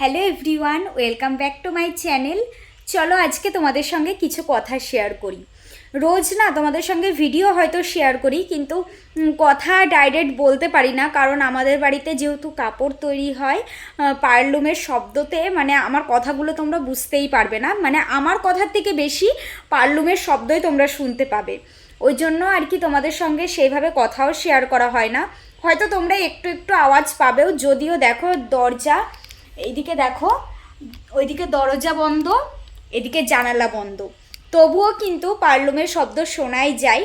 Hello everyone, welcome back to my channel. চলো আজকে তোমাদের সঙ্গে কিছু কথা শেয়ার করি। রোজ না তোমাদের সঙ্গে ভিডিও হয়তো শেয়ার করি, কিন্তু কথা ডাইরেক্ট বলতে পারি না, কারণ আমাদের বাড়িতে যেহেতু কাপড় তৈরি হয় পার্লুমের শব্দতে মানে আমার কথাগুলো তোমরা বুঝতেই পারবে না মানে আমার কথার থেকে বেশি পার্লুমের শব্দই তোমরা শুনতে পাবে। ওই জন্য আর কি তোমাদের সঙ্গে সেইভাবে কথাও শেয়ার করা হয় না। হয়তো তোমরা একটু একটু আওয়াজ পাবেও, যদিও দেখো দরজা এইদিকে দেখো, ওইদিকে দরজা বন্ধ, এদিকে জানালা বন্ধ। তবুও কিন্তু পার্লুমের শব্দ শোনাই যায়।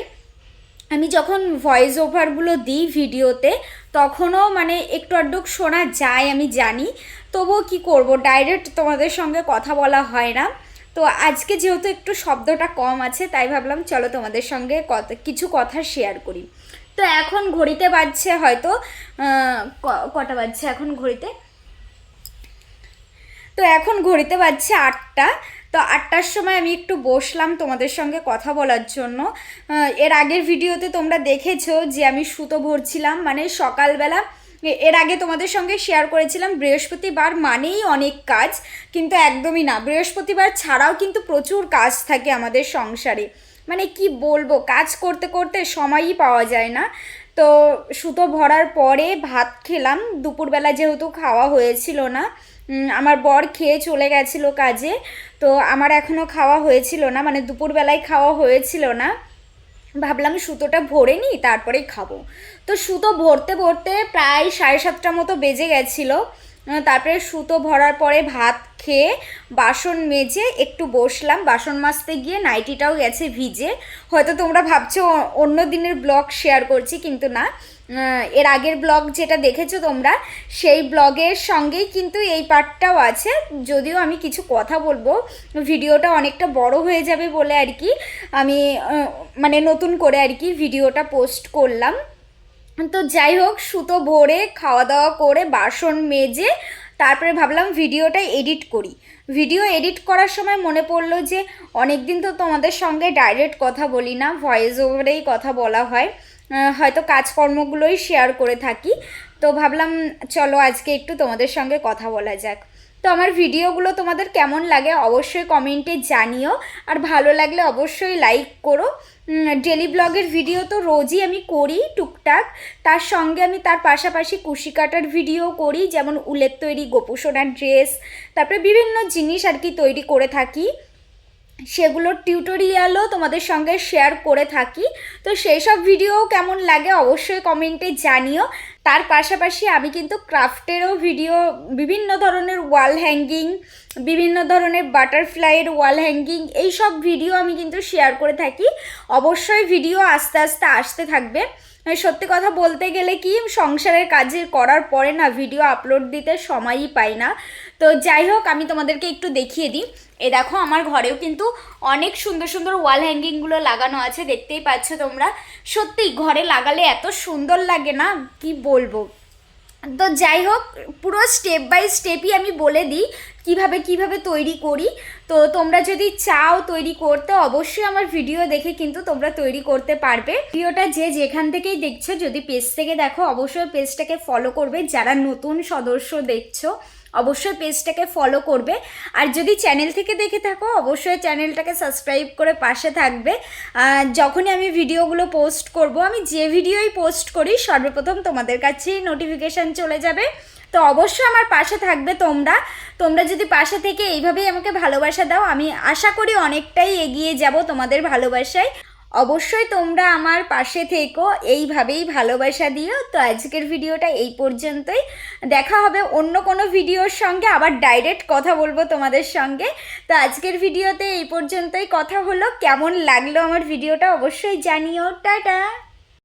আমি যখন ভয়েস ওভারগুলো দিই ভিডিওতে, তখনও মানে একটু আধটু শোনা যায়, আমি জানি। তবুও কি করব? ডাইরেক্ট তোমাদের সঙ্গে কথা বলা হয় না। তো আজকে যেহেতু একটু শব্দটা কম আছে, তাই ভাবলাম চলো তোমাদের সঙ্গে কথা কিছু কথা শেয়ার করি। তো এখন ঘড়িতে বাজছে হয়তো কটা বাজছে এখন ঘড়িতে? তো এখন ঘড়িতে বাজছে আটটা। তো আটটার সময় আমি একটু বসলাম তোমাদের সঙ্গে কথা বলার জন্য। এর আগের ভিডিওতে তোমরা দেখেছ যে আমি সুতো ভরছিলাম মানে সকালবেলা এর আগে তোমাদের সঙ্গে শেয়ার করেছিলাম, বৃহস্পতিবার মানেই অনেক কাজ, কিন্তু একদমই না। বৃহস্পতিবার ছাড়াও কিন্তু প্রচুর কাজ থাকে আমাদের সংসারে। মানে কি বলব, কাজ করতে করতে সময়ই পাওয়া যায় না। তো সুতো ভরার পরে ভাত খেলাম, দুপুরবেলা যেহেতু খাওয়া হয়েছিল না আমার বর খেয়ে চলে গেছিল কাজে, তো আমার এখনও খাওয়া হয়েছিল না মানে দুপুরবেলায় খাওয়া হয়েছিল না। ভাবলাম সুতোটা ভরে নিই, তারপরেই খাব। তো সুতো ভরতে ভরতে প্রায় সাড়ে সাতটা মতো বেজে গেছিল। তারপরে সুতো ভরার পরে ভাত খেয়ে বাসন মেজে একটু বসলাম। বাসন মাজতে গিয়ে নাইটিটাও গেছে ভিজে। হয়তো তোমরা ভাবছ অন্য দিনের ব্লগ শেয়ার করছি, কিন্তু না। এর আগের ব্লগ যেটা দেখেছ তোমরা, সেই ব্লগের সঙ্গেই কিন্তু এই পার্টটাও আছে। যদিও আমি কিছু কথা বলব, ভিডিওটা অনেকটা বড় হয়ে যাবে বলে আর কি। আমি মানে নতুন করে আর কি ভিডিওটা পোস্ট করলাম। তো যাই হোক, সুতো ভরে খাওয়া দাওয়া করে, বাসন মেজে, তারপরে ভাবলাম ভিডিওটা এডিট করি। ভিডিও এডিট করার সময় মনে পড়ল যে অনেক দিন তো তোমাদের সঙ্গে ডাইরেক্ট কথা বলি না ভয়েস ওভারেই কথা বলা হয়। হয়তো কাজকর্মগুলোই শেয়ার করে থাকি। তো ভাবলাম, চলো আজকে একটু তোমাদের সঙ্গে কথা বলা যাক। তো আমার ভিডিওগুলো তোমাদের কেমন লাগে অবশ্যই কমেন্টে জানিও। আর ভালো লাগলে অবশ্যই লাইক করো। ডেলি ব্লগের ভিডিও তো রোজই আমি করি টুকটাক। তার সঙ্গে আমি তার পাশাপাশি কুশি কাটার ভিডিও করি, যেমন উলের তৈরি গোপুসোনার ড্রেস তারপরে বিভিন্ন জিনিস আর কি তৈরি করে থাকি। সেগুলোর টিউটোরিয়ালও তোমাদের সঙ্গে শেয়ার করে থাকি। তো সেই সব ভিডিও কেমন লাগে অবশ্যই কমেন্টে জানিও। তার পাশাপাশি আমি কিন্তু ক্রাফটেরও ভিডিও বিভিন্ন ধরনের ওয়াল হ্যাঙ্গিং বিভিন্ন ধরনের বাটারফ্লাইয়ের ওয়াল হ্যাঙ্গিং এই সব ভিডিও আমি কিন্তু শেয়ার করে থাকি। অবশ্যই ভিডিও আস্তে আস্তে আসতে থাকবে। সত্যি কথা বলতে গেলে কি, সংসারের কাজে করার পরে না ভিডিও আপলোড দিতে সময়ই পাই না। তো যাই হোক, আমি তোমাদেরকে একটু দেখিয়ে দিই। এ দেখো, আমার ঘরেও কিন্তু অনেক সুন্দর সুন্দর ওয়াল হ্যাঙ্গিংগুলো লাগানো আছে, দেখতেই পাচ্ছ তোমরা। সত্যি, ঘরে লাগালে এত সুন্দর লাগে না, কি বলব? তো যাই হোক, পুরো স্টেপ বাই স্টেপই আমি বলে দিই কীভাবে কীভাবে তৈরি করি? তো তোমরা যদি চাও তৈরি করতে, অবশ্যই আমার ভিডিও দেখে কিন্তু তোমরা তৈরি করতে পারবে। ভিডিওটা যে যেখান থেকেই দেখছ, যদি পেজ থেকে দেখো, অবশ্যই পেজটাকে ফলো করবে। যারা নতুন সদস্য দেখছ, অবশ্যই পেজটাকে ফলো করবে। আর যদি চ্যানেল থেকে দেখে থাকো, অবশ্যই চ্যানেলটাকে সাবস্ক্রাইব করে পাশে থাকবে। যখনই আমি ভিডিওগুলো পোস্ট করব, আমি যে ভিডিওই পোস্ট করি, সর্বপ্রথম তোমাদের কাছেই নোটিফিকেশান চলে যাবে। তো অবশ্যই আমার পাশে থাকবে তোমরা। তোমরা যদি পাশে থেকে এইভাবেই আমাকে ভালোবাসা দাও, আমি আশা করি অনেকটাই এগিয়ে যাব তোমাদের ভালোবাসায়। অবশ্যই তোমরা আমার পাশে থেকো, এইভাবেই ভালোবাসা দিও। তো আজকের ভিডিওটা এই পর্যন্তই। দেখা হবে অন্য কোনো ভিডিওর সঙ্গে, আবার ডাইরেক্ট কথা বলব তোমাদের সঙ্গে। তো আজকের ভিডিওতে এই পর্যন্তই। কথা হলো, কেমন লাগল আমার ভিডিওটা অবশ্যই জানিও। টাটা!